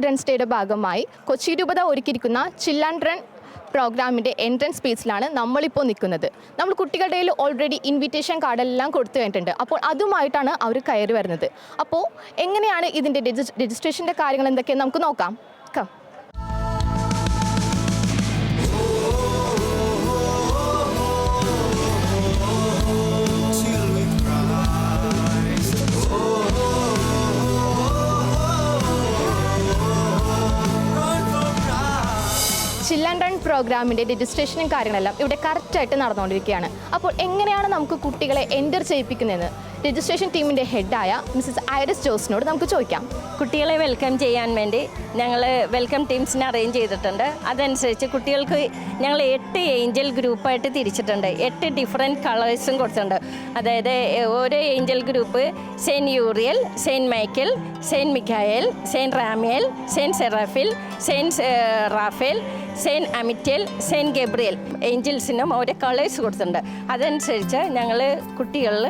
Children's ഡേയുടെ ഭാഗമായി കൊച്ചി രൂപത ഒരുക്കിയിരിക്കുന്ന ചില്ലാൻ റൺ പ്രോഗ്രാമിന്റെ എൻട്രൻസ് സ്പേസിലാണ് നമ്മളിപ്പോൾ നിൽക്കുന്നത്. നമ്മൾ കുട്ടികളുടെ കയ്യിൽ ഓൾറെഡി ഇൻവിറ്റേഷൻ കാർഡെല്ലാം കൊടുത്തു കഴിഞ്ഞിട്ടുണ്ട്. അപ്പോൾ അതുമായിട്ടാണ് അവർ കയറി വരുന്നത്. അപ്പോൾ എങ്ങനെയാണ് ഇതിന്റെ രജിസ്ട്രേഷന്റെ കാര്യങ്ങൾ എന്തൊക്കെയെന്ന് നമുക്ക് നോക്കാം. കം പ്രോഗ്രാമിന്റെ രജിസ്ട്രേഷനും കാര്യങ്ങളെല്ലാം ഇവിടെ കറക്റ്റായിട്ട് നടന്നുകൊണ്ടിരിക്കുകയാണ്. അപ്പോൾ എങ്ങനെയാണ് നമുക്ക് കുട്ടികളെ എന്റർ ചെയ്യിപ്പിക്കുന്നതെന്ന് രജിസ്ട്രേഷൻ ടീമിന്റെ ഹെഡായ മിസ്സസ് ഐറിസ് ജോസിനോട് നമുക്ക് ചോദിക്കാം. കുട്ടികളെ വെൽക്കം ചെയ്യാൻ വേണ്ടി ഞങ്ങൾ വെൽക്കം ടീംസിനെ അറേഞ്ച് ചെയ്തിട്ടുണ്ട്. അതനുസരിച്ച് കുട്ടികൾക്ക് ഞങ്ങൾ എട്ട് ഏഞ്ചൽ ഗ്രൂപ്പായിട്ട് തിരിച്ചിട്ടുണ്ട്. എട്ട് ഡിഫറെന്റ് കളേഴ്സും കൊടുത്തിട്ടുണ്ട്. അതായത് ഓരോ angel group saint Uriel saint Michael saint Mikhael saint Ramiel saint Seraphiel saint Raphael saint Amitiel saint Gabriel ഏഞ്ചൽസിനും ഓരോ കളേഴ്സ് കൊടുത്തിട്ടുണ്ട്. അതനുസരിച്ച് ഞങ്ങൾ കുട്ടികളിൽ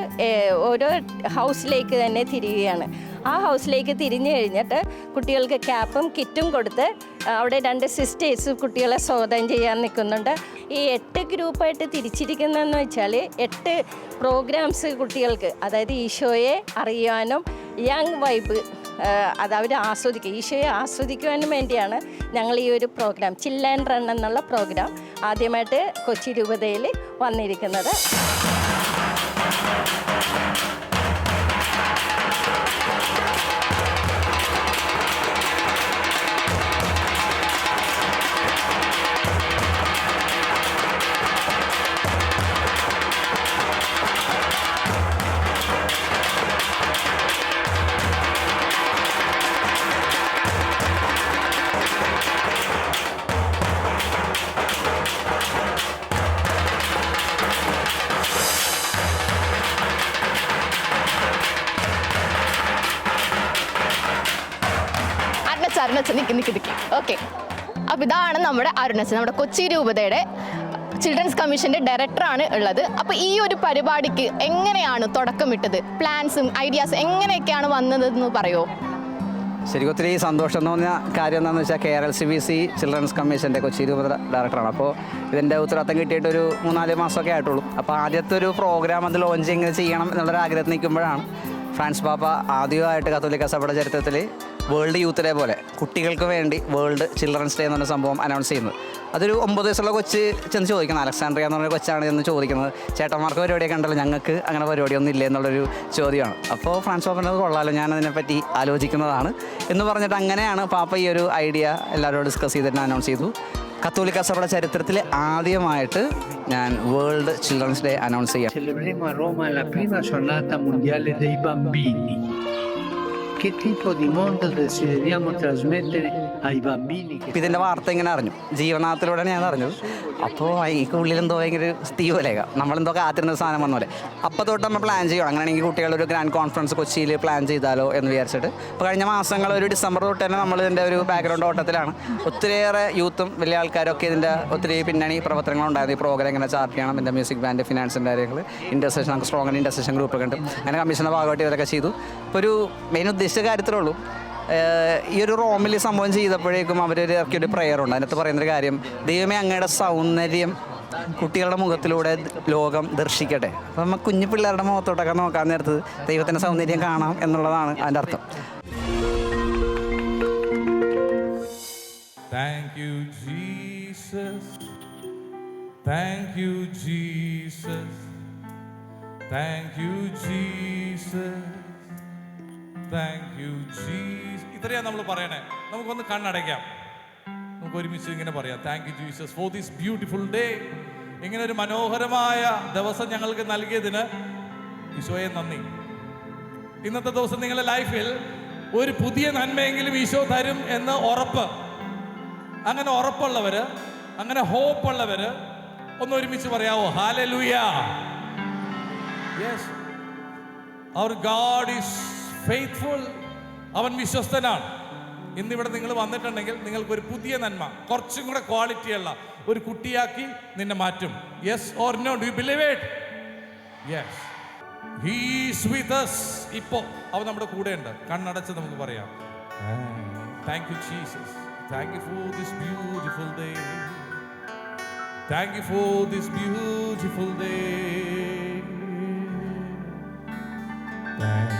ഓരോ ഹൗസിലേക്ക് തന്നെ തിരിയുകയാണ്. ആ ഹൗസിലേക്ക് തിരിഞ്ഞു കഴിഞ്ഞിട്ട് കുട്ടികൾക്ക് ക്യാപ്പും കിറ്റും കൊടുത്ത് അവിടെ രണ്ട് സിസ്റ്റേഴ്സ് കുട്ടികളെ സ്വാഗതം ചെയ്യാൻ നിൽക്കുന്നുണ്ട്. ഈ എട്ട് ഗ്രൂപ്പായിട്ട് തിരിച്ചിരിക്കുന്നതെന്ന് വെച്ചാൽ എട്ട് പ്രോഗ്രാംസ് കുട്ടികൾക്ക് അതായത് ഈശോയെ അറിയാനും യങ് വൈബ് അത് അവർ ആസ്വദിക്കുക ഈശോയെ ആസ്വദിക്കുവാനും വേണ്ടിയാണ് ഞങ്ങൾ ഈ ഒരു പ്രോഗ്രാം ചില്ല ആൻഡ് റൺ എന്നുള്ള പ്രോഗ്രാം ആദ്യമായിട്ട് കൊച്ചി രൂപതയിൽ വന്നിരിക്കുന്നത്. അരുണച്ച അരുണച്ച നിൽക്കി നിൽക്കി നിൽക്കി ഓക്കെ അപ്പോൾ ഇതാണ് നമ്മുടെ അരുണച്ച നമ്മുടെ കൊച്ചി രൂപതയുടെ ചിൽഡ്രൻസ് കമ്മീഷന്റെ ഡയറക്ടറാണ് ഉള്ളത്. അപ്പോൾ ഈ ഒരു പരിപാടിക്ക് എങ്ങനെയാണ് തുടക്കമിട്ടത് പ്ലാൻസും ഐഡിയാസും എങ്ങനെയൊക്കെയാണ് വന്നതെന്ന് പറയുമോ ശരിക്കും ഒത്തിരി സന്തോഷം എന്ന് തോന്നിയ കാര്യം എന്താണെന്ന് വെച്ചാൽ K R L C B C children's കമ്മീഷന്റെ കൊച്ചി രൂപത ഡയറക്ടറാണ് അപ്പോൾ ഇതിന്റെ ഉത്തരവാദിത്തം കിട്ടിയിട്ട് ഒരു മൂന്നാൽ മാസമൊക്കെ ആയിട്ടുള്ളൂ. അപ്പോൾ ആദ്യത്തെ ഒരു പ്രോഗ്രാം അത് ലോഞ്ച് എങ്ങനെ ചെയ്യണം എന്നുള്ളൊരു ആഗ്രഹത്തിൽ നിൽക്കുമ്പോഴാണ് ഫ്രാൻസ് പാപ്പ ആദ്യമായിട്ട് കത്തോലിക്ക സഭയുടെ ചരിത്രത്തിൽ വേൾഡ് യൂത്ത് ഡേ പോലെ കുട്ടികൾക്ക് വേണ്ടി വേൾഡ് ചിൽഡ്രൻസ് ഡേ എന്ന് പറഞ്ഞ സംഭവം അനൗൺസ് ചെയ്യുന്നത്. അതൊരു ഒമ്പത് വയസ്സുള്ള കൊച്ച് ചെന്ന് ചോദിക്കുന്നത് അലക്സാണ്ട്രിയ എന്ന് പറഞ്ഞ കൊച്ചാണ് ചെന്ന് ചോദിക്കുന്നത്. ചേട്ടന്മാർക്ക് പരിപാടിയൊക്കെ ഉണ്ടല്ലോ ഞങ്ങൾക്ക് അങ്ങനെ പരിപാടിയൊന്നും ഇല്ല? എന്നുള്ളൊരു ചോദ്യമാണ്. അപ്പോൾ ഫ്രാൻസ് പാപ്പനത് കൊള്ളാലോ ഞാൻ അതിനെപ്പറ്റി ആലോചിക്കുന്നതാണ്. എന്ന് പറഞ്ഞിട്ട് അങ്ങനെയാണ് പാപ്പ ഈ ഒരു ഐഡിയ എല്ലാവരോടും ഡിസ്കസ് ചെയ്തിട്ട് അനൗൺസ് ചെയ്തു. കത്തോലിക്ക സഭയുടെ ചരിത്രത്തിൽ ആദ്യമായിട്ട് ഞാൻ വേൾഡ് ചിൽഡ്രൻസ് ഡേ അനൗൺസ് ചെയ്യാം. Che tipo di mondo desideriamo trasmettere ഇതിന്റെ വാർത്ത ഇങ്ങനെ അറിഞ്ഞു. ജീവനാഥത്തിലൂടെയാണ് ഞാൻ അറിഞ്ഞത്. അപ്പോൾ എനിക്ക് ഉള്ളിൽ എന്തോ ഭയങ്കര തീ പോലെയൊക്കെ. നമ്മളെന്തോ കാത്തിരുന്ന സാധനം വന്ന പോലെ അപ്പോൾ തൊട്ട് നമ്മൾ പ്ലാൻ ചെയ്യണം അങ്ങനെയാണെങ്കിൽ കുട്ടികളൊരു ഗ്രാൻഡ് കോൺഫറൻസ് കൊച്ചിയിൽ പ്ലാൻ ചെയ്താലോ എന്ന് വിചാരിച്ചിട്ട്. ഇപ്പോൾ കഴിഞ്ഞ മാസങ്ങൾ ഒരു ഡിസംബർ തൊട്ട് തന്നെ നമ്മൾ ഇതിന്റെ ഒരു ബാക്ക്ഗ്രൗണ്ട് ഓട്ടത്തിലാണ്. ഒത്തിരിയേറെ യൂത്തും വലിയ ആൾക്കാരൊക്കെ ഇതിന്റെ ഒത്തിരി പിന്നണി പ്രവർത്തനങ്ങളുണ്ടായിരുന്നു ഈ പ്രോഗ്രാം എങ്ങനെ ചാർട്ട് ചെയ്യണം. ഇതിന്റെ മ്യൂസിക് ബാൻഡ് ഫിനാൻസിന്റെ കാര്യങ്ങൾ ഇന്റർസെഷൻ നമുക്ക് സ്ട്രോങ് ഇന്റർസെഷൻ ഗ്രൂപ്പ് ഉണ്ട്. അങ്ങനെ കമ്മീഷന്റെ ഭാഗമായിട്ട് ഇതൊക്കെ ചെയ്തു. ഇപ്പോൾ ഒരു മെയിൻ ഉദ്ദേശിച്ച കാര്യത്തിലുള്ളൂ ഈ ഒരു റോമിൽ സംഭവം ചെയ്തപ്പോഴേക്കും അവരൊരു ഇറക്കിയൊരു പ്രെയർ ഉണ്ട് അതിനകത്ത് പറയുന്നൊരു കാര്യം ദൈവമേ അങ്ങയുടെ സൗന്ദര്യം കുട്ടികളുടെ മുഖത്തിലൂടെ ലോകം ദർശിക്കട്ടെ അപ്പം നമ്മൾ കുഞ്ഞു പിള്ളേരുടെ മുഖത്തോട്ടൊക്കെ നോക്കാൻ നേരത്ത് ദൈവത്തിന്റെ സൗന്ദര്യം കാണാം എന്നുള്ളതാണ് അതിന്റെ അർത്ഥം Thank you, Jesus. Thank you, Jesus. Thank you, Jesus. Thank you Jesus ഇത്രയാണ് നമ്മൾ പറയണേ. നമുക്കൊന്ന് കണ്ണടയ്ക്കാം. നമുക്ക് ഒരുമിച്ച് ഇങ്ങനെ പറയാം. Thank you Jesus for this beautiful day ഇങ്ങനെ ഒരു മനോഹരമായ ദിവസം ഞങ്ങൾക്ക് നൽകിയതിന് ഈശോയെ നന്ദി. ഇന്നത്തെ ദിവസം നിങ്ങളുടെ ലൈഫിൽ ഒരു പുതിയ നന്മയെങ്കിലും ഈശോ തരും എന്ന് ഉറപ്പ്. അങ്ങനെ ഉറപ്പുള്ളവര് അങ്ങനെ ഹോപ്പ് ഒന്ന് ഒരുമിച്ച് പറയാവോ? Hallelujah our God is faithful അവൻ വിശ്വസ്തനാണ്. ഇന്നിവിടെ നിങ്ങൾ വന്നിട്ടുണ്ടെങ്കിൽ നിങ്ങൾക്ക് ഒരു പുതിയ നന്മ കുറച്ചും കൂടെ ക്വാളിറ്റിയുള്ള ഒരു കുട്ടിയാക്കി നിന്നെ മാറ്റും. Yes or no do believe it yes he's with us ഇപ്പോ അവൻ നമ്മുടെ കൂടെ ഉണ്ട് കണ്ണടച്ച് നമുക്ക് പറയാം. Thank you Jesus thank you for this beautiful day thank you for this beautiful day thank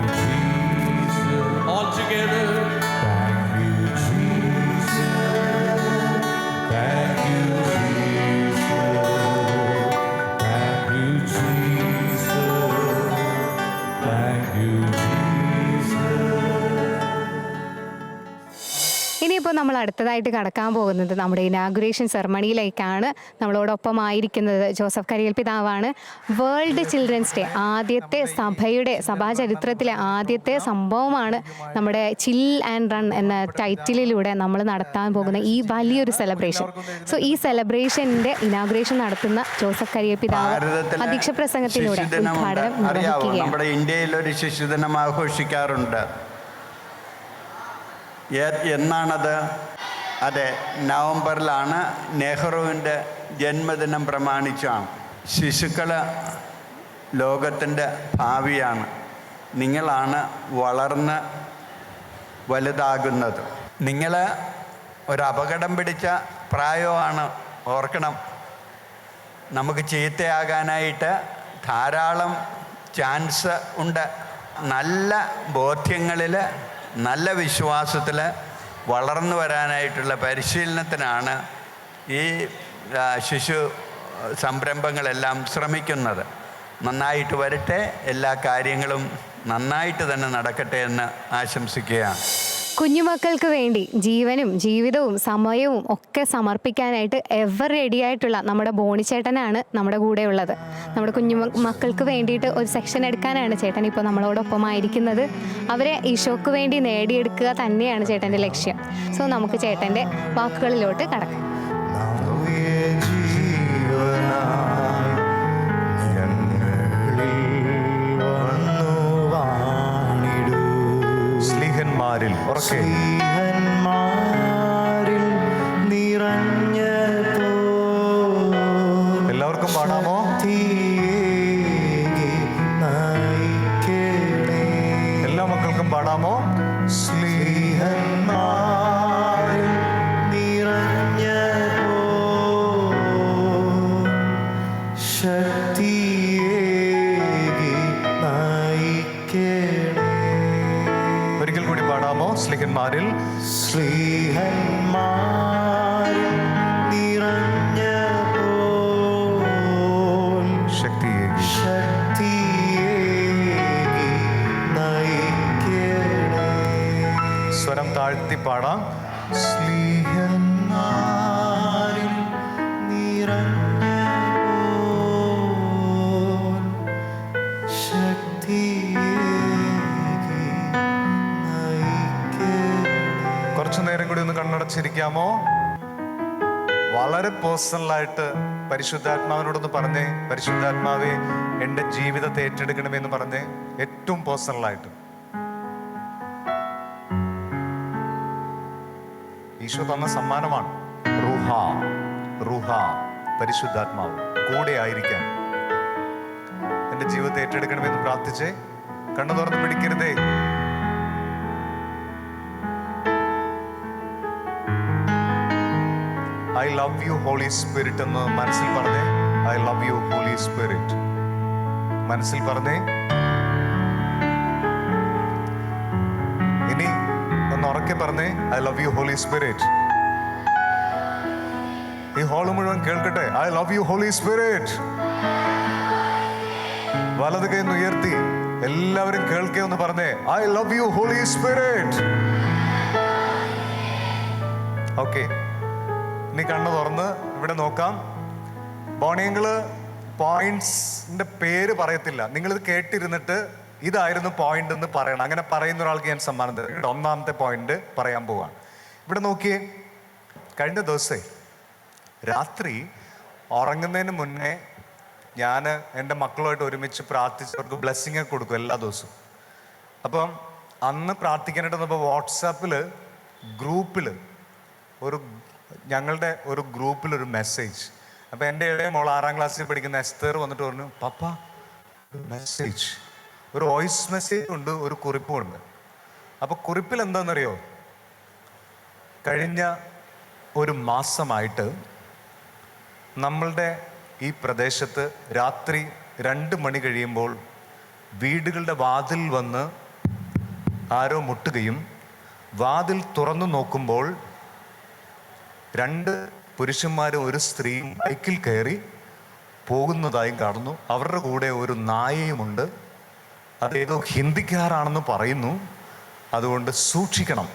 ഇനിയിപ്പോൾ നമ്മൾ അടുത്തതായിട്ട് കടക്കാൻ പോകുന്നത് നമ്മുടെ ഇനാഗുറേഷൻ സെറമണിയിലേക്കാണ് നമ്മളോടൊപ്പം ആയിരിക്കുന്നത് ജോസഫ് കരിയൽ പിതാവാണ്. വേൾഡ് ചിൽഡ്രൻസ് ഡേ ആദ്യത്തെ സഭയുടെ സഭാ ചരിത്രത്തിലെ ആദ്യത്തെ സംഭവമാണ് നമ്മുടെ ചിൽ ആൻഡ് റൺ എന്ന ടൈറ്റിലിലൂടെ നമ്മൾ നടത്താൻ പോകുന്ന ഈ വലിയൊരു സെലിബ്രേഷൻ സോ ഈ സെലിബ്രേഷന്റെ ഇനാഗുറേഷൻ നടത്തുന്ന ജോസഫ് കരിയൽ പിതാവ് അധ്യക്ഷ പ്രസംഗത്തിലൂടെ ഉദ്ഘാടനം നിർവഹിക്കുകയാണ്. നമ്മുടെ ഇന്ത്യയിൽ ഒരു ശിശുദിനം ആഘോഷിക്കാറുണ്ട്. എന്നാണത്? അതെ നവംബറിലാണ് നെഹ്റുവിന്റെ ജന്മദിനം പ്രമാണിച്ചാണ്. ശിശുക്കൾ ലോകത്തിന്റെ ഭാവിയാണ്. നിങ്ങളാണ് വളർന്ന് വലുതാകുന്നത്. നിങ്ങൾ ഒരു അപകടം പിടിച്ച പ്രായമാണ് ഓർക്കണം. നമുക്ക് ചീത്തയാകാനായിട്ട് ധാരാളം ചാൻസ് ഉണ്ട്. നല്ല ബോധ്യങ്ങളിൽ നല്ല വിശ്വാസത്തിൽ വളർന്നു വരാനായിട്ടുള്ള പരിശീലനത്തിനാണ് ഈ ശിശു സംരംഭങ്ങളെല്ലാം ശ്രമിക്കുന്നത്. നന്നായിട്ട് വരട്ടെ എല്ലാ കാര്യങ്ങളും നന്നായിട്ട് തന്നെ നടക്കട്ടെ എന്ന് ആശംസിക്കുകയാണ്. കുഞ്ഞുമക്കൾക്ക് വേണ്ടി ജീവനും ജീവിതവും സമയവും ഒക്കെ സമർപ്പിക്കാനായിട്ട് എവർ റെഡിയായിട്ടുള്ള നമ്മുടെ ബോണിച്ചേട്ടനാണ് നമ്മുടെ കൂടെ ഉള്ളത് നമ്മുടെ കുഞ്ഞു മക്കൾക്ക് വേണ്ടിയിട്ട് ഒരു സെക്ഷൻ എടുക്കാനാണ് ചേട്ടൻ ഇപ്പോൾ നമ്മളോടൊപ്പം ആയിരിക്കുന്നത് അവരെ ഈശോക്ക് വേണ്ടി നേടിയെടുക്കുക തന്നെയാണ് ചേട്ടന്റെ ലക്ഷ്യം. സോ നമുക്ക് ചേട്ടന്റെ വാക്കുകളിലോട്ട് കടക്കാം. സ്ലീഹന്മാരിൽ ഉറക്കെ. കണ്ണടച്ചിരിക്കാമോ വളരെ പേഴ്സണലായിട്ട് പരിശുദ്ധാത്മാവിനോടൊന്ന് പറഞ്ഞേ. പരിശുദ്ധാത്മാവെ എന്റെ ജീവിതത്തെ ഏറ്റെടുക്കണമെന്ന് പറഞ്ഞേ. ഏറ്റവും പേഴ്സണലായിട്ട് ഈശോ തന്ന സമ്മാനമാണ്. റുഹ റുഹ പരിശുദ്ധാത്മാവ്. കൂടെ ആയിരിക്കാൻ. എന്റെ ജീവിതത്തെ ഏറ്റെടുക്കണമെന്ന് പ്രാർത്ഥിച്ചേ. കണ്ണു തുറന്ന് പിടിക്കരുതേ. ലവ് യു ഹോളി സ്പിരിറ്റ് എന്ന് മനസ്സിൽ പറഞ്ഞേ. I love you holy spirit മനസ്സിൽ പറഞ്ഞേ. ഇനി ഒന്ന് ഉറക്കെ പറഞ്ഞേ. I love you holy spirit ഈ ഹോൾ മുഴുവൻ കേൾക്കട്ടെ. I love you holy spirit വലത് കൈ ഉയർത്തി. എല്ലാവരും കേൾക്കേ ഒന്ന് പറഞ്ഞേ. I love you holy spirit okay ഇനി കണ്ണ് തുറന്ന് ഇവിടെ നോക്കാം. ബോണിയങ്ങൾ പോയിന്റ്സിന്റെ പേര് പറയത്തില്ല. നിങ്ങളിത് കേട്ടിരുന്നിട്ട് ഇതായിരുന്നു പോയിന്റ് എന്ന് പറയണം. അങ്ങനെ പറയുന്ന ഒരാൾക്ക് ഞാൻ സമ്മാനം തരും. ഒന്നാമത്തെ പോയിന്റ് പറയാൻ പോവാണ്. ഇവിടെ നോക്കിയേ കഴിഞ്ഞ ദിവസേ രാത്രി ഉറങ്ങുന്നതിന് മുന്നേ ഞാൻ എന്റെ മക്കളുമായിട്ട് ഒരുമിച്ച് പ്രാർത്ഥിച്ച് അവർക്ക് ബ്ലെസ്സിങ് ഒക്കെ കൊടുക്കും എല്ലാ ദിവസവും. അപ്പം അന്ന് പ്രാർത്ഥിക്കാനായിട്ട് വന്നപ്പോൾ വാട്സാപ്പിൽ ഗ്രൂപ്പിൽ ഒരു ഞങ്ങളുടെ ഒരു ഗ്രൂപ്പിലൊരു മെസ്സേജ് അപ്പം എന്റെ ഇളയ മോൾ ആറാം ക്ലാസ്സിൽ പഠിക്കുന്ന എസ്തർ വന്നിട്ട് പറഞ്ഞു പപ്പ ഒരു മെസ്സേജ് ഒരു വോയിസ് മെസ്സേജ് ഉണ്ട് ഒരു കുറിപ്പും ഉണ്ട്. അപ്പോൾ കുറിപ്പിൽ എന്താണെന്നറിയോ? കഴിഞ്ഞ ഒരു മാസമായിട്ട് നമ്മളുടെ ഈ പ്രദേശത്ത് രാത്രി രണ്ട് മണി കഴിയുമ്പോൾ വീടുകളുടെ വാതിൽ വന്ന് ആരോ മുട്ടുകയും വാതിൽ തുറന്നു നോക്കുമ്പോൾ രണ്ട് പുരുഷന്മാരും ഒരു സ്ത്രീയും ബൈക്കിൽ കയറി പോകുന്നതായും കാണുന്നു. അവരുടെ കൂടെ ഒരു നായയുമുണ്ട്. അതേതോ ഹിന്ദിക്കാരാണെന്ന് പറയുന്നു. അതുകൊണ്ട് സൂക്ഷിക്കണം.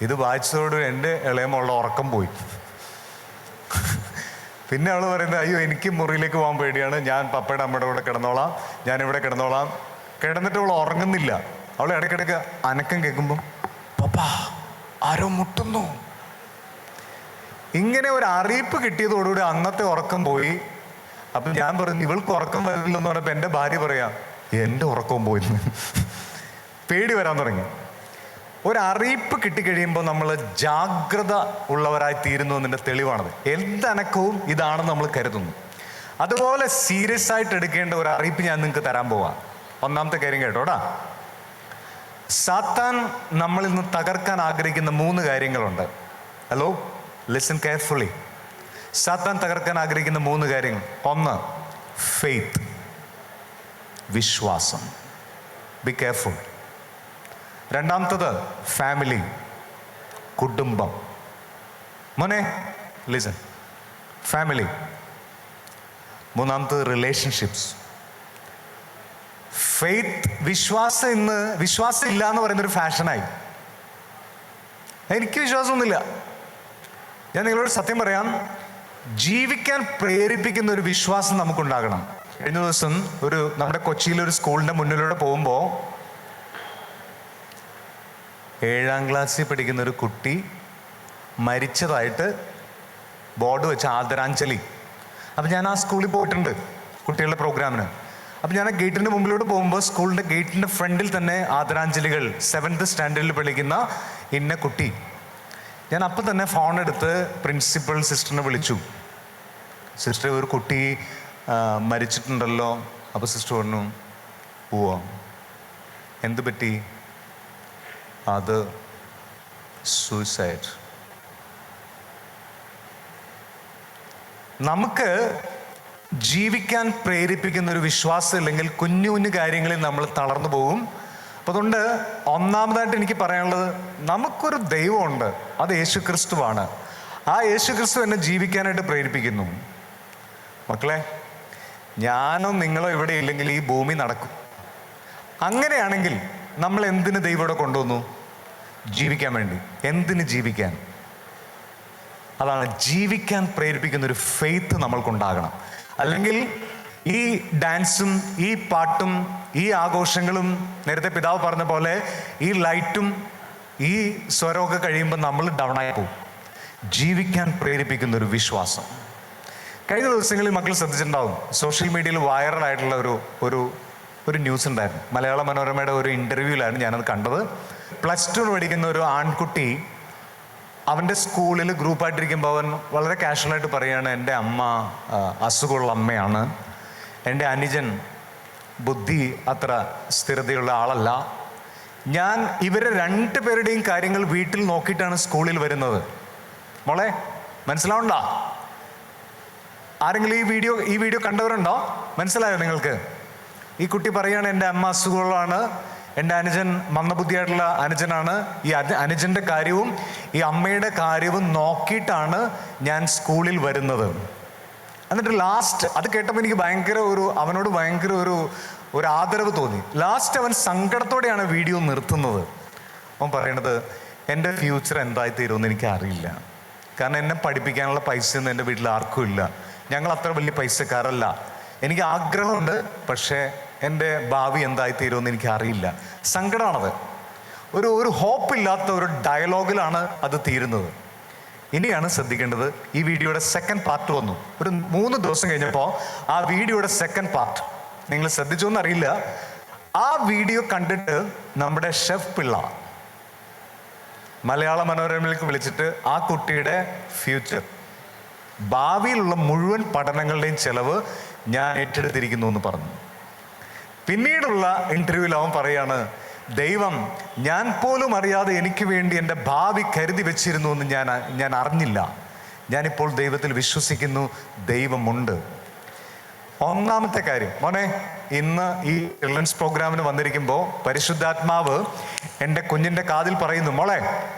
ഇത് വായിച്ചതോട് എന്റെ ഇളയമുള്ള ഉറക്കം പോയി. പിന്നെ അവൾ പറയുന്നത് അയ്യോ എനിക്ക് മുറിയിലേക്ക് പോകാൻ പേടിയാണ്. ഞാൻ പപ്പയുടെ അമ്മയുടെ കൂടെ കിടന്നോളാം. ഞാൻ ഇവിടെ കിടന്നോളാം. കിടന്നിട്ട് അവൾ ഉറങ്ങുന്നില്ല. അവൾ ഇടയ്ക്കിടയ്ക്ക് അനക്കം കേൾക്കുമ്പം പപ്പാ ആരോ മുട്ടുന്നു. ഇങ്ങനെ ഒരു അറിയിപ്പ് കിട്ടിയതോടുകൂടി അന്നത്തെ ഉറക്കം പോയി. അപ്പൊ ഞാൻ പറഞ്ഞു ഇവൾക്ക് ഉറക്കം വരില്ലെന്ന് പറഞ്ഞപ്പോ എന്റെ ഭാര്യ പറയാ എന്റെ ഉറക്കവും പോയി പേടി വരാൻ തുടങ്ങി. ഒരറിയിപ്പ് കിട്ടിക്കഴിയുമ്പോൾ നമ്മൾ ജാഗ്രത ഉള്ളവരായി തീരുന്നു എന്നതിന്റെ തെളിവാണത്. എന്തനക്കവും ഇതാണെന്ന് നമ്മൾ കരുതുന്നു. അതുപോലെ സീരിയസ് ആയിട്ട് എടുക്കേണ്ട ഒരു അറിയിപ്പ് ഞാൻ നിങ്ങൾക്ക് തരാൻ പോവാം. ഒന്നാമത്തെ കാര്യം കേട്ടോടാ സാത്താൻ നമ്മളിൽ നിന്ന് തകർക്കാൻ ആഗ്രഹിക്കുന്ന മൂന്ന് കാര്യങ്ങളുണ്ട്. ഹലോ? ലിസൺ കെയർഫുള്ളി സാത്താൻ തകർക്കാൻ ആഗ്രഹിക്കുന്ന മൂന്ന് കാര്യങ്ങൾ. ഒന്ന് ഫെയ്ത്ത് വിശ്വാസം. ബി കെയർഫുൾ രണ്ടാമത്തത് ഫാമിലി കുടുംബം. മോനെ ലിസൺ ഫാമിലി മൂന്നാമത്തത് റിലേഷൻഷിപ്സ് ഫെയ്ത്ത് വിശ്വാസം ഇന്ന് വിശ്വാസം ഇല്ല എന്ന് പറയുന്നൊരു ഫാഷനായി എനിക്ക് വിശ്വാസമൊന്നുമില്ല. ഞാൻ നിങ്ങളോട് സത്യം പറയാം ജീവിക്കാൻ പ്രേരിപ്പിക്കുന്ന ഒരു വിശ്വാസം നമുക്കുണ്ടാകണം. കഴിഞ്ഞ ദിവസം ഒരു നമ്മുടെ കൊച്ചിയിലെ ഒരു സ്കൂളിന്റെ മുന്നിലൂടെ പോകുമ്പോൾ ഏഴാം ക്ലാസ്സിൽ പഠിക്കുന്ന ഒരു കുട്ടി മരിച്ചതായിട്ട് ബോർഡ് വെച്ച ആദരാഞ്ജലി. അപ്പം ഞാൻ ആ സ്കൂളിൽ പോയിട്ടുണ്ട് കുട്ടികളുടെ പ്രോഗ്രാമിന്. അപ്പം ഞാൻ ആ ഗേറ്റിന്റെ മുമ്പിലൂടെ പോകുമ്പോൾ സ്കൂളിന്റെ ഗേറ്റിന്റെ ഫ്രണ്ടിൽ തന്നെ ആദരാഞ്ജലികൾ സെവൻത് സ്റ്റാൻഡേർഡിൽ പഠിക്കുന്ന ഇന്ന കുട്ടി. ഞാൻ അപ്പം തന്നെ ഫോൺ എടുത്ത് പ്രിൻസിപ്പൽ സിസ്റ്ററിനെ വിളിച്ചു. സിസ്റ്റർ ഒരു കുട്ടി മരിച്ചിട്ടുണ്ടല്ലോ. അപ്പോൾ സിസ്റ്റർ പറഞ്ഞു പോവാ. എന്ത് പറ്റി? അത് സൂയിസൈഡ് നമുക്ക് ജീവിക്കാൻ പ്രേരിപ്പിക്കുന്ന ഒരു വിശ്വാസം ഇല്ലെങ്കിൽ കുഞ്ഞു കുഞ്ഞു കാര്യങ്ങളിൽ നമ്മൾ തളർന്നു പോകും. അതുകൊണ്ട് ഒന്നാമതായിട്ട് എനിക്ക് പറയാനുള്ളത് നമുക്കൊരു ദൈവമുണ്ട് അത് യേശു ക്രിസ്തുവാണ് ആ യേശു ക്രിസ്തു എന്നെ ജീവിക്കാനായിട്ട് പ്രേരിപ്പിക്കുന്നു. മക്കളെ ഞാനോ നിങ്ങളോ ഇവിടെ ഇല്ലെങ്കിൽ ഈ ഭൂമി നടക്കും. അങ്ങനെയാണെങ്കിൽ നമ്മൾ എന്തിന് ദൈവം കൊണ്ടുവന്നു? ജീവിക്കാൻ വേണ്ടി. എന്തിന് ജീവിക്കാൻ? അതാണ് ജീവിക്കാൻ പ്രേരിപ്പിക്കുന്ന ഒരു ഫെയ്ത്ത് നമ്മൾക്കുണ്ടാകണം. അല്ലെങ്കിൽ ഈ ഡാൻസും ഈ പാട്ടും ഈ ആഘോഷങ്ങളും നേരത്തെ പിതാവ് പറഞ്ഞ പോലെ ഈ ലൈറ്റും ഈ സ്വരമൊക്കെ കഴിയുമ്പോൾ നമ്മൾ ഡൗൺ ആയി പോകും. ജീവിക്കാൻ പ്രേരിപ്പിക്കുന്ന ഒരു വിശ്വാസം. കഴിഞ്ഞ ദിവസങ്ങളിൽ മക്കൾ ശ്രദ്ധിച്ചിട്ടുണ്ടാവും. സോഷ്യൽ മീഡിയയിൽ വൈറലായിട്ടുള്ള ഒരു ഒരു ഒരു ന്യൂസ് ഉണ്ടായിരുന്നു. മലയാള മനോരമയുടെ ഒരു ഇന്റർവ്യൂവിലാണ് ഞാനത് കണ്ടത്. പ്ലസ് ടു പഠിക്കുന്ന ഒരു ആൺകുട്ടി അവന്റെ സ്കൂളിൽ ഗ്രൂപ്പായിട്ടിരിക്കുമ്പോൾ അവൻ വളരെ കാഷ്വലായിട്ട് പറയുകയാണ് എന്റെ അമ്മ അസുഖമുള്ള അമ്മയാണ്. എന്റെ അനുജൻ ബുദ്ധി അത്ര സ്ഥിരതയുള്ള ആളല്ല. ഞാൻ ഇവരെ രണ്ട് പേരുടെയും കാര്യങ്ങൾ വീട്ടിൽ നോക്കിയിട്ടാണ് സ്കൂളിൽ വരുന്നത്. മോളെ മനസ്സിലാവണ്ട ആരെങ്കിലും ഈ വീഡിയോ ഈ വീഡിയോ കണ്ടവരുണ്ടോ? മനസ്സിലായോ നിങ്ങൾക്ക്? ഈ കുട്ടി പറയാണ് എന്റെ അമ്മ അസുഖങ്ങളാണ് എന്റെ അനുജൻ മന്ദബുദ്ധിയായിട്ടുള്ള അനുജനാണ്. ഈ അനു- അനുജന്റെ കാര്യവും ഈ അമ്മയുടെ കാര്യവും നോക്കിയിട്ടാണ് ഞാൻ സ്കൂളിൽ വരുന്നത്. എന്നിട്ട് ലാസ്റ്റ് അത് കേട്ടപ്പോൾ എനിക്ക് ഭയങ്കര ഒരു അവനോട് ഭയങ്കര ഒരു ഒരു ആദരവ് തോന്നി. ലാസ്റ്റ് അവൻ സങ്കടത്തോടെയാണ് വീഡിയോ നിർത്തുന്നത്. അവൻ പറയണത് എന്റെ ഫ്യൂച്ചർ എന്തായി തീരുമെന്ന് എനിക്ക് അറിയില്ല കാരണം എന്നെ പഠിപ്പിക്കാനുള്ള പൈസയൊന്നും എന്റെ വീട്ടിൽ ആർക്കും ഇല്ല. ഞങ്ങൾ അത്ര വലിയ പൈസക്കാരല്ല. എനിക്ക് ആഗ്രഹമുണ്ട് പക്ഷേ എന്റെ ഭാവി എന്തായി തീരുമെന്ന് എനിക്ക് അറിയില്ല സങ്കടമാണത്. ഒരു ഒരു ഹോപ്പ് ഇല്ലാത്ത ഒരു ഡയലോഗിലാണ് അത് തീരുന്നത്. ഇനിയാണ് ശ്രദ്ധിക്കേണ്ടത് ഈ വീഡിയോയുടെ സെക്കൻഡ് പാർട്ട് വന്നു. ഒരു മൂന്ന് ദിവസം കഴിഞ്ഞപ്പോൾ ആ വീഡിയോയുടെ സെക്കൻഡ് പാർട്ട് നിങ്ങൾ ശ്രദ്ധിച്ചോന്ന് എന്നറിയില്ല. ആ വീഡിയോ കണ്ടിട്ട് നമ്മുടെ ഷെഫ് പിള്ള മലയാള മനോരമയിലേക്ക് വിളിച്ചിട്ട് ആ കുട്ടിയുടെ ഫ്യൂച്ചർ ഭാവിയിലുള്ള മുഴുവൻ പഠനങ്ങളുടെയും ചെലവ് ഞാൻ ഏറ്റെടുത്തിരിക്കുന്നു എന്ന് പറഞ്ഞു. പിന്നീടുള്ള ഇന്റർവ്യൂവിൽ അവൻ പറയാണ് ദൈവം ഞാൻ പോലും അറിയാതെ എനിക്ക് വേണ്ടി എന്റെ ഭാവി കരുതി വെച്ചിരുന്നു എന്ന് ഞാൻ ഞാൻ അറിഞ്ഞില്ല. ഞാനിപ്പോൾ ദൈവത്തിൽ വിശ്വസിക്കുന്നു ദൈവമുണ്ട്. ഒന്നാമത്തെ കാര്യം മോനെ ഇന്ന് ഈ ചിൽഡ്രൻസ് പ്രോഗ്രാമിന് വന്നിരിക്കുമ്പോൾ പരിശുദ്ധാത്മാവ് എന്റെ കുഞ്ഞിന്റെ കാതിൽ പറയുന്നു മോളെ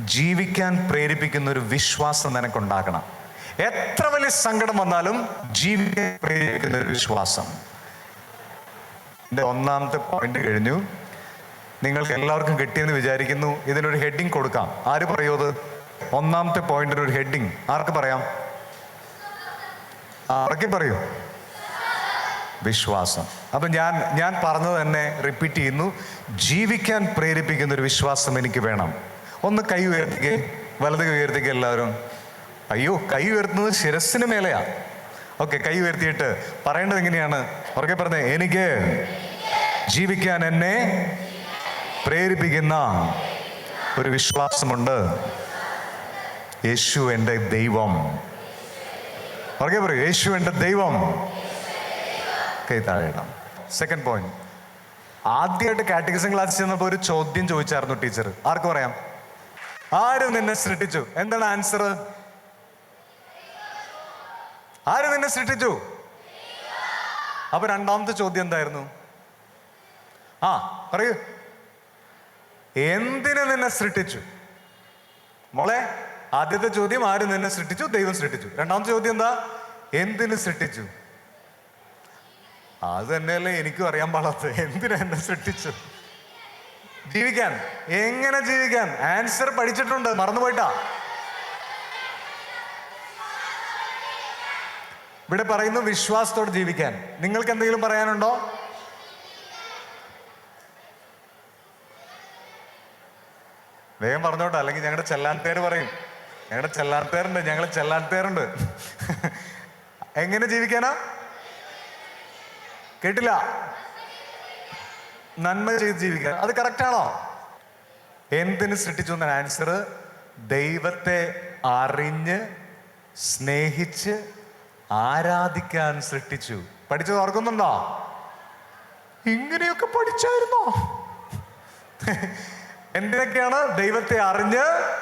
ജീവിക്കാൻ പ്രേരിപ്പിക്കുന്ന ഒരു വിശ്വാസം നിനക്കുണ്ടാക്കണം എത്ര വലിയ സങ്കടം വന്നാലും ജീവിക്കാൻ പ്രേരിപ്പിക്കുന്ന ഒരു വിശ്വാസം. എന്റെ ഒന്നാമത്തെ പോയിന്റ് കഴിഞ്ഞു. നിങ്ങൾക്ക് എല്ലാവർക്കും കിട്ടിയെന്ന് വിചാരിക്കുന്നു. ഇതിനൊരു ഹെഡിങ് കൊടുക്കാം. ആര് പറയൂ അത്? ഒന്നാമത്തെ പോയിന്റിന് ഒരു ഹെഡിങ് ആർക്ക് പറയാം? ആർക്ക് പറയൂ. വിശ്വാസം. അപ്പൊ ഞാൻ ഞാൻ പറഞ്ഞത് തന്നെ റിപ്പീറ്റ് ചെയ്യുന്നു. ജീവിക്കാൻ പ്രേരിപ്പിക്കുന്ന ഒരു വിശ്വാസം എനിക്ക് വേണം. ഒന്ന് കൈ ഉയർത്തിക്കേ. വലത് കൈ ഉയർത്തിക്കേ എല്ലാവരും. അയ്യോ കൈ ഉയർത്തുന്നത് ശിരസിന് മേലെയാ. ഓക്കെ കൈ ഉയർത്തിയിട്ട് പറയേണ്ടത് എങ്ങനെയാണ്? ഉറക്കെ പറഞ്ഞേ. എനിക്ക് ജീവിക്കാൻ എന്നെ പ്രേരിപ്പിക്കുന്ന ഒരു വിശ്വാസമുണ്ട്. യേശു എന്റെ ദൈവം. ഉറക്കെ പറയൂ. യേശു എന്റെ ദൈവം. കൈ താഴെ സെക്കൻഡ് പോയിന്റ് ആദ്യമായിട്ട് കാറ്റഗറിസം ക്ലാസ് ചെന്നപ്പോൾ ഒരു ചോദ്യം ചോദിച്ചായിരുന്നു ടീച്ചർ. ആർക്ക് പറയാം? ആരും നിന്നെ സൃഷ്ടിച്ചു. എന്താണ് ആൻസർ ആരും നിന്നെ സൃഷ്ടിച്ചു? അപ്പൊ രണ്ടാമത്തെ ചോദ്യം എന്തായിരുന്നു? ആ പറയൂ. എന്തിനു നിന്നെ സൃഷ്ടിച്ചു? മോളെ ആദ്യത്തെ ചോദ്യം ആര് നിന്നെ സൃഷ്ടിച്ചു? ദൈവം സൃഷ്ടിച്ചു. രണ്ടാമത്തെ ചോദ്യം എന്താ? എന്തിനു സൃഷ്ടിച്ചു? അത് തന്നെയല്ലേ എനിക്കും അറിയാൻ പാടാത്തത്. എന്തിനാ എന്നെ സൃഷ്ടിച്ചു? ജീവിക്കാൻ. എങ്ങനെ ജീവിക്കാൻ? ആൻസർ പഠിച്ചിട്ടുണ്ട്. മറന്നുപോയിട്ടാ ഇവിടെ പറയുന്നു വിശ്വാസത്തോടെ ജീവിക്കാൻ. നിങ്ങൾക്ക് എന്തെങ്കിലും പറയാനുണ്ടോ? വേഗം പറഞ്ഞോട്ടെ അല്ലെങ്കിൽ ഞങ്ങളുടെ ചെല്ലാൻ പേര് പറയും. ഞങ്ങളുടെ ചെല്ലാൻ പേരുണ്ട് ഞങ്ങൾ ചെല്ലാൻ പേരുണ്ട് എങ്ങനെ ജീവിക്കാനാ? കേട്ടില്ല. നന്മ ചെയ്ത് ജീവിക്കാൻ. അത് കറക്റ്റ് ആണോ? എന്തിന് സൃഷ്ടിച്ചു എന്ന ആൻസർ ദൈവത്തെ അറിഞ്ഞ് സ്നേഹിച്ച് ആരാധിക്കാൻ സൃഷ്ടിച്ചു. പഠിച്ചത് ഓർക്കുന്നുണ്ടോ? ഇങ്ങനെയൊക്കെ പഠിച്ചായിരുന്നോ? എന്തിനൊക്കെയാണ് ദൈവത്തെ അറിഞ്ഞ്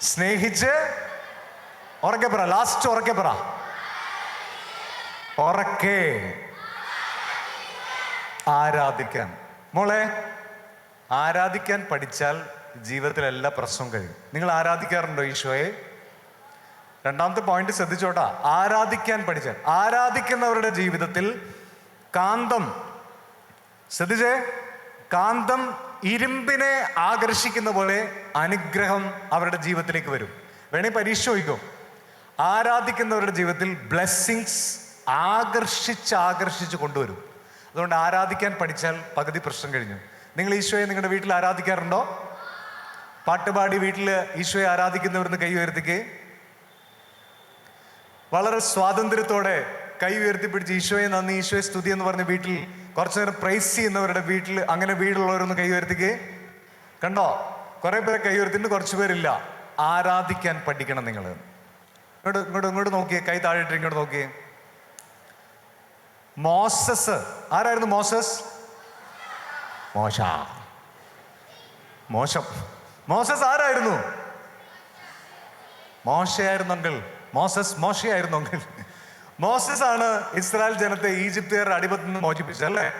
സ്നേഹിച്ച്? ഉറക്കെ പറ ലാസ്റ്റ് ഉറക്കെ പറ. ഉറക്കെ. ആരാധിക്കാൻ. മോളെ ആരാധിക്കാൻ പഠിച്ചാൽ ജീവിതത്തിൽ എല്ലാ പ്രശ്നവും കഴിയും. നിങ്ങൾ ആരാധിക്കാറുണ്ടോ ഈശോയെ? രണ്ടാമത്തെ പോയിന്റ് ശ്രദ്ധിച്ചോട്ടാ. ആരാധിക്കാൻ പഠിച്ചാൽ ആരാധിക്കുന്നവരുടെ ജീവിതത്തിൽ കാന്തം. ശ്രദ്ധിച്ചേ? കാന്തം ഇരുമ്പിനെ ആകർഷിക്കുന്ന പോലെ അനുഗ്രഹം അവരുടെ ജീവിതത്തിലേക്ക് വരും. വേണേ പരീക്ഷ ചോദിക്കും ആരാധിക്കുന്നവരുടെ ജീവിതത്തിൽ ബ്ലെസ്സിങ്സ് ആകർഷിച്ച് ആകർഷിച്ച് കൊണ്ടുവരും. അതുകൊണ്ട് ആരാധിക്കാൻ പഠിച്ചാൽ പകുതി പ്രശ്നം കഴിഞ്ഞു. നിങ്ങൾ ഈശോയെ നിങ്ങളുടെ വീട്ടിൽ ആരാധിക്കാറുണ്ടോ? പാട്ടുപാടി വീട്ടിൽ ഈശോയെ ആരാധിക്കുന്നവരെന്ന് കൈ ഉയർത്തിക്കേ. വളരെ സ്വാതന്ത്ര്യത്തോടെ കൈ ഉയർത്തിപ്പിടിച്ച് ഈശോയെ നന്ദി ഈശോയെ സ്തുതി എന്ന് പറഞ്ഞ വീട്ടിൽ കുറച്ചു നേരം പ്രൈസ് ചെയ്യുന്നവരുടെ വീട്ടിൽ അങ്ങനെ വീടുള്ളവരൊന്ന് കൈ ഉയർത്തിക്കേ. കണ്ടോ? കുറേ പേരെ കൈ ഉയർത്തിട്ട് കുറച്ച് പേരില്ല. ആരാധിക്കാൻ പഠിക്കണം നിങ്ങൾ ഇങ്ങോട്ട് ഇങ്ങോട്ട് ഇങ്ങോട്ട് നോക്കിയേ. കൈ താഴെ ഇട്ട് ഇങ്ങോട്ട് നോക്കിയേ. മോസസ്. ആരായിരുന്നു മോസസ്? മോശ. മോശം. മോസസ് ആരായിരുന്നു? മോശയായിരുന്നു മോസസ് മോശയായിരുന്നു മോസസ് ആണ് ഇസ്രായേൽ ജനത്തെ ഈജിപ്തുകാരുടെ അടിമത്തിൽ നിന്ന് മോചിപ്പിച്ചത് അല്ലേ?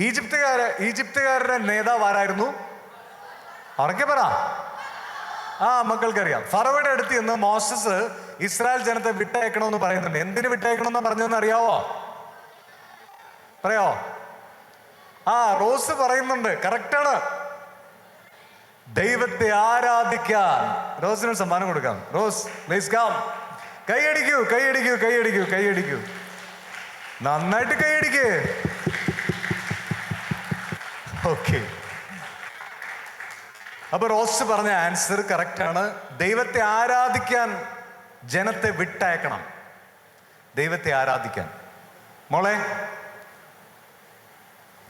ഈജിപ്തുകാരെ ഈജിപ്തുകാരുടെ നേതാവ് ആരായിരുന്നു? ഉറക്കെ പറ. ആ മക്കൾക്കറിയാം. ഫറവയുടെ അടുത്ത് നിന്ന് മോസസ് ഇസ്രായേൽ ജനത്തെ വിട്ടയക്കണമെന്ന് പറയുന്നുണ്ട്. എന്തിനു വിട്ടയക്കണമെന്ന് പറഞ്ഞതെന്ന് അറിയാവോ? പറയോ? ആ റോസ് പറയുന്നുണ്ട്. കറക്റ്റാണ് ദൈവത്തെ ആരാധിക്കാൻ. റോസിന് സമ്മാനം കൊടുക്കാം. റോസ് കൈയടിക്കൂ കൈയടിക്കൂ കൈയടിക്കൂ കൈയടിക്കൂ. നന്നായിട്ട് കൈയടിക്കേ. ഓക്കെ. അപ്പൊ റോസ് പറഞ്ഞ ആൻസർ കറക്റ്റ് ആണ്. ദൈവത്തെ ആരാധിക്കാൻ ജനത്തെ വിട്ടയക്കണം. ദൈവത്തെ ആരാധിക്കാൻ. മോളെ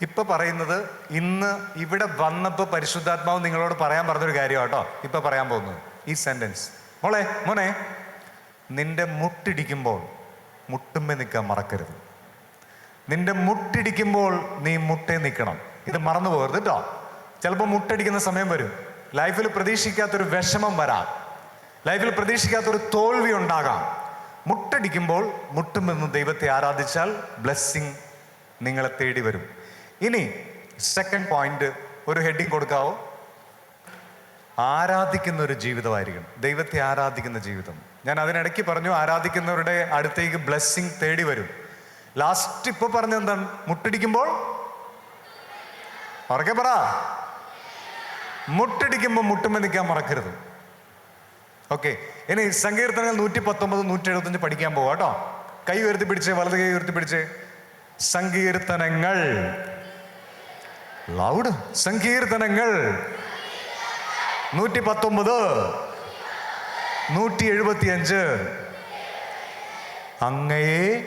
ഇപ്പൊ പറയുന്നത് ഇന്ന് ഇവിടെ വന്നപ്പോൾ പരിശുദ്ധാത്മാവ് നിങ്ങളോട് പറയാൻ പറഞ്ഞൊരു കാര്യം കേട്ടോ. ഇപ്പൊ പറയാൻ പോകുന്നത്. ഈ സെന്റൻസ് മോളെ മോനെ നിന്റെ മുട്ടിടിക്കുമ്പോൾ മുട്ടുമ്പേ നിൽക്കാൻ മറക്കരുത്. നിന്റെ മുട്ടിടിക്കുമ്പോൾ നീ മുട്ടേ നിൽക്കണം. ഇത് മറന്നു പോകരുത് കേട്ടോ. ചിലപ്പോൾ മുട്ടടിക്കുന്ന സമയം വരും. ലൈഫിൽ പ്രതീക്ഷിക്കാത്തൊരു വിഷമം വരാം. ലൈഫിൽ പ്രതീക്ഷിക്കാത്തൊരു തോൽവി ഉണ്ടാകാം. മുട്ടടിക്കുമ്പോൾ മുട്ടുമെന്ന് ദൈവത്തെ ആരാധിച്ചാൽ ബ്ലെസ്സിങ് നിങ്ങളെ തേടി വരും. ഇനി സെക്കൻഡ് പോയിന്റ് ഒരു ഹെഡിങ് കൊടുക്കാവോ? ആരാധിക്കുന്ന ഒരു ജീവിതമായിരിക്കണം. ദൈവത്തെ ആരാധിക്കുന്ന ജീവിതം. ഞാൻ അതിനിടയ്ക്ക് പറഞ്ഞു ആരാധിക്കുന്നവരുടെ അടുത്തേക്ക് ബ്ലെസ്സിങ് തേടി വരും. ലാസ്റ്റ് ഇപ്പൊ പറഞ്ഞ എന്താണ്? മുട്ടിടിക്കുമ്പോൾ? ഉറക്കെ പറ. മുട്ടടിക്കുമ്പോൾ മുട്ടുമ്പോൾ നിൽക്കാൻ മറക്കരുത്. ഓക്കെ ഇനി സങ്കീർത്തനങ്ങൾ നൂറ്റി പത്തൊമ്പത് നൂറ്റി എഴുപത്തഞ്ച് പഠിക്കാൻ പോകാം കേട്ടോ. കൈ ഉയർത്തി പിടിച്ച് വലത് കൈ ഉയർത്തി പിടിച്ച്. സങ്കീർത്തനങ്ങൾ. ലൗഡ് സങ്കീർത്തനങ്ങൾ. നൂറ്റി പത്തൊമ്പത് നൂറ്റി എഴുപത്തിയഞ്ച് അങ്ങയെ.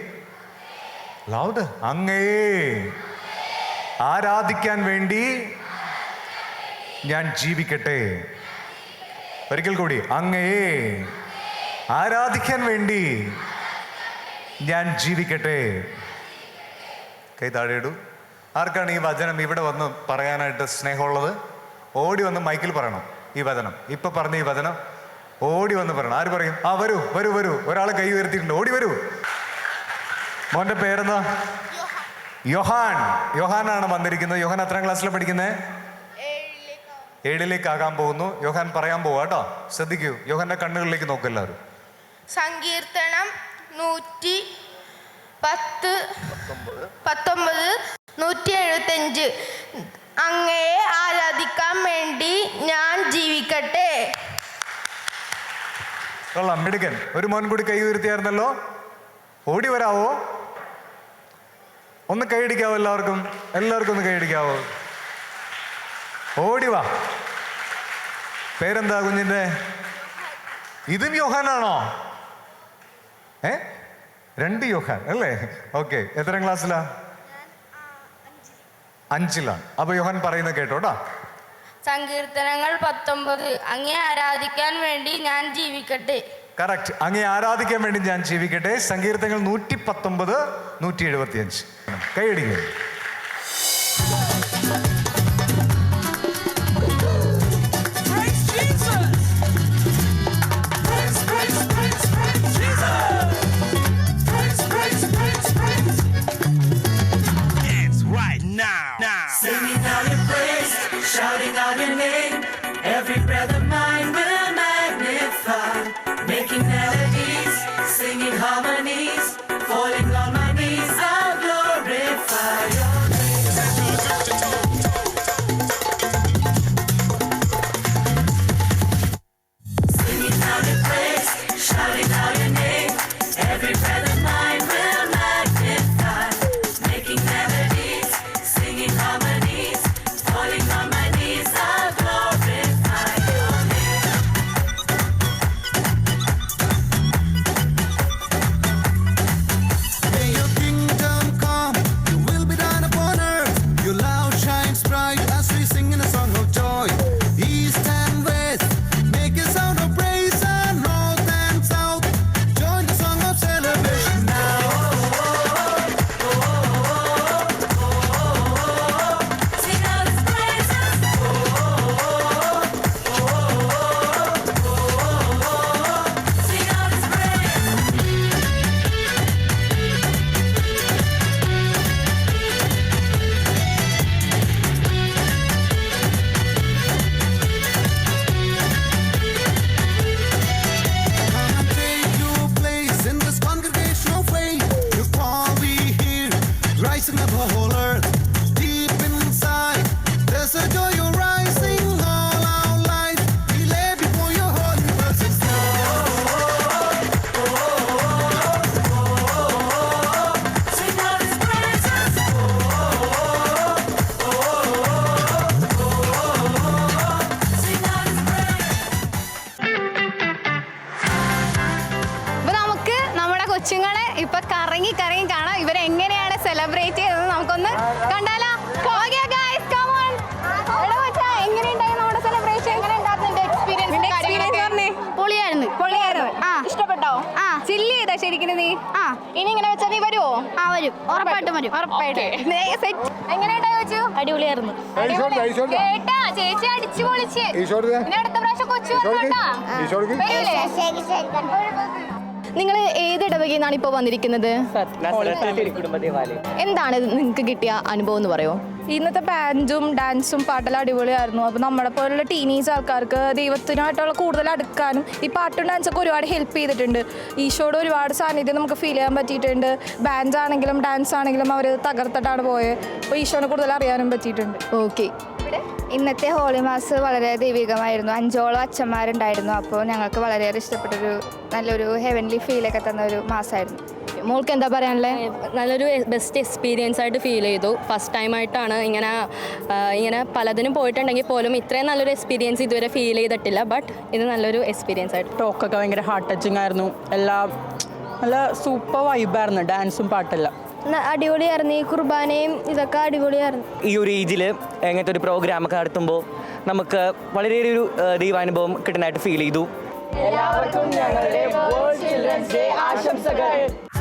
ലൗഡ് അങ്ങയെ. ആരാധിക്കാൻ വേണ്ടി ഞാൻ ജീവിക്കട്ടെ. ഒരിക്കൽ കൂടി. അങ്ങയെ. ആരാധിക്കാൻ വേണ്ടി ഞാൻ ജീവിക്കട്ടെ. കൈ താഴെ ഇടൂ. ആർക്കാണ് ഈ വചനം ഇവിടെ വന്ന് പറയാനായിട്ട് സ്നേഹമുള്ളത്? ഓടി വന്ന് മൈക്കിൽ പറയണം. ഈ വചനം. ഇപ്പൊ പറഞ്ഞ ഈ വചനം ഓടി വന്ന് പറയണം. ആര് പറയും? ആ വരൂ വരൂ വരൂ. ഒരാൾ കൈ ഉയർത്തിയിട്ടുണ്ട്. ഓടി വരൂ. മോന്റെ പേരെന്താ? യൊഹാൻ. യൊഹാനാണ് വന്നിരിക്കുന്നത്. യോഹാൻ എത്രാം ക്ലാസ്സിലാണ് പഠിക്കുന്നത് ഏഴിലേക്കാകാൻ പോകുന്നു. യോഹാൻ പറയാൻ പോവാ കേട്ടോ. ശ്രദ്ധിക്കൂ. യോഹാന്റെ കണ്ണുകളിലേക്ക് നോക്കൂ എല്ലാവരും. സങ്കീർത്തനം നൂറ്റി പത്ത് പത്തൊമ്പത് നൂറ്റി എഴുപത്തഞ്ച്. അങ്ങയെ ആരാധിക്കാൻ വേണ്ടി ഞാൻ ജീവിക്കട്ടെ. കൊള്ളാം മിടുക്കൻ. ഒരു മോൻ കൂടി കൈ ഉയർത്തിയായിരുന്നല്ലോ? ഓടി വരാവോ? ഒന്ന് കൈയടിക്കാവോ എല്ലാവർക്കും? എല്ലാവർക്കും ഒന്ന് കൈയടിക്കാവോ ഓടി വാ. പേരെന്താ കുഞ്ഞിന്റെ? ഇതും യോഹാനാണോ? ഏ? രണ്ട് യോഹാൻ അല്ലേ? ഓക്കെ എത്ര ക്ലാസ്സിലാ? അഞ്ചിലാണ്. അപ്പൊ യോഹൻ പറയുന്നത് കേട്ടോട്ടാ സങ്കീർത്തനങ്ങൾ പത്തൊമ്പത്. അങ്ങേ ആരാധിക്കാൻ വേണ്ടി ഞാൻ ജീവിക്കട്ടെ. കറക്റ്റ് അങ്ങേ ആരാധിക്കാൻ വേണ്ടി ഞാൻ ജീവിക്കട്ടെ. സങ്കീർത്തനങ്ങൾ നൂറ്റി പത്തൊമ്പത് നൂറ്റി എഴുപത്തി അഞ്ച് കൈയടിക്കുക ശരിക്കും നീ? ആ. ഇനി ഇങ്ങനെ വെച്ചാ നീ വരുമോ ആ വരും. ഉറപ്പായിട്ടും വരും. ഉറപ്പായിട്ട്. എങ്ങനെയുണ്ടാ ചോദിച്ചു അടിപൊളിയായിരുന്നു. കേട്ടാ ചേച്ചി അടിച്ചു പൊളിച്ച്. ഇനി അടുത്ത പ്രാവശ്യം കൊച്ചു വന്നോട്ടാ. വരൂലേ? നിങ്ങൾ ഏത് ഇടവകയിൽ നിന്നാണ് ഇപ്പോൾ വന്നിരിക്കുന്നത്? എന്താണ് നിങ്ങൾക്ക് കിട്ടിയ അനുഭവം എന്ന് പറയുമോ ഇന്നത്തെ ബാൻഡും ഡാൻസും പാട്ടെല്ലാം അടിപൊളിയായിരുന്നു. അപ്പോൾ നമ്മളെ പോലുള്ള ടീനേജ് ആൾക്കാർക്ക് ദൈവത്തിനായിട്ടുള്ള കൂടുതൽ അടുക്കാനും ഈ പാട്ടും ഡാൻസൊക്കെ ഒരുപാട് ഹെൽപ്പ് ചെയ്തിട്ടുണ്ട്. ഈശോയുടെ ഒരുപാട് സാന്നിധ്യം നമുക്ക് ഫീൽ ചെയ്യാൻ പറ്റിയിട്ടുണ്ട്. ബാൻഡ് ആണെങ്കിലും ഡാൻസ് ആണെങ്കിലും അവർ തകർത്തിട്ടാണ് പോയത് അപ്പോൾ ഈശോനെ കൂടുതൽ അറിയാനും പറ്റിയിട്ടുണ്ട്. ഓക്കെ ഇന്നത്തെ ഹോളി മാസ് വളരെ ദൈവികമായിരുന്നു. അഞ്ചോളം അച്ഛന്മാരുണ്ടായിരുന്നു. അപ്പോൾ ഞങ്ങൾക്ക് വളരെയേറെ ഇഷ്ടപ്പെട്ടൊരു നല്ലൊരു ഹെവൻലി ഫീലൊക്കെ തന്ന ഒരു മാസമായിരുന്നു മോൾക്ക് എന്താ പറയാനുള്ളത് നല്ലൊരു ബെസ്റ്റ് എക്സ്പീരിയൻസ് ആയിട്ട് ഫീൽ ചെയ്തു. ഫസ്റ്റ് ടൈം ആയിട്ടാണ് ഇങ്ങനെ ഇങ്ങനെ പലതിനും പോയിട്ടുണ്ടെങ്കിൽ പോലും ഇത്രയും നല്ലൊരു എക്സ്പീരിയൻസ് ഇതുവരെ ഫീൽ ചെയ്തിട്ടില്ല. ബട്ട് ഇത് നല്ലൊരു എക്സ്പീരിയൻസ് ആയിട്ട്. ടോക്കൊക്കെ ഭയങ്കര ഹാർട്ട് ടച്ചിങ് ആയിരുന്നു. എല്ലാം നല്ല സൂപ്പർ വൈബായിരുന്നു ഡാൻസും പാട്ടെല്ലാം. അടിപൊളിയായിരുന്നു. ഈ കുർബാനയും ഇതൊക്കെ അടിപൊളിയായിരുന്നു. ഈ ഒരു ഏജിൽ എങ്ങനത്തെ ഒരു പ്രോഗ്രാം ഒക്കെ നടത്തുമ്പോൾ നമുക്ക് വളരെ ഒരു ദൈവാനുഭവം കിട്ടുന്നതായിട്ട് ഫീൽ ചെയ്തു. Praise